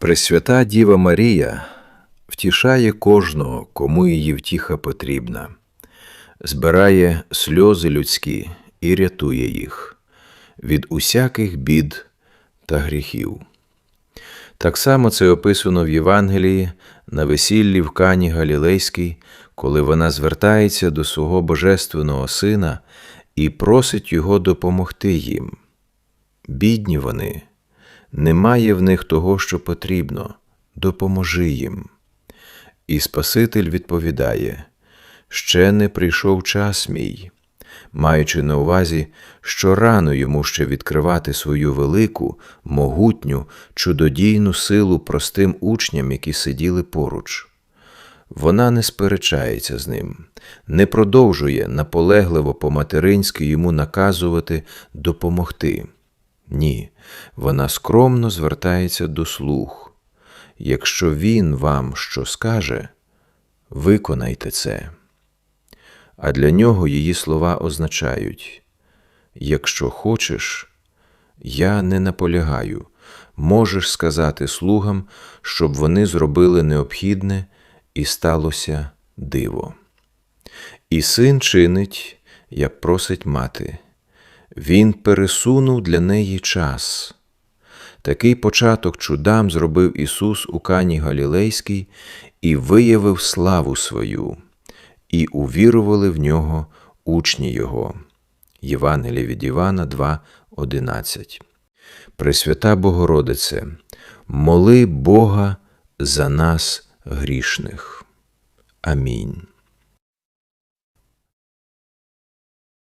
Пресвята Діва Марія втішає кожного, кому її втіха потрібна, збирає сльози людські і рятує їх від усяких бід та гріхів. Так само це описано в Євангелії на весіллі в Кані Галілейській, коли вона звертається до свого божественного сина і просить його допомогти їм. Бідні вони, немає в них того, що потрібно, допоможи їм. І Спаситель відповідає: Ще не прийшов час мій, маючи на увазі, що рано йому ще відкривати свою велику, могутню, чудодійну силу простим учням, які сиділи поруч. Вона не сперечається з ним, не продовжує наполегливо по-материнськи йому наказувати допомогти. Ні, вона скромно звертається до слух. Якщо він вам що скаже, виконайте це. А для нього її слова означають: якщо хочеш, я не наполягаю, можеш сказати слугам, щоб вони зробили необхідне і сталося диво. І син чинить, як просить мати. Він пересунув для неї час. Такий початок чудам зробив Ісус у Кані Галілейській і виявив славу свою, і увірували в нього учні Його. Євангеліє від Івана 2,11 Пресвята Богородице, моли Бога за нас грішних. Амінь.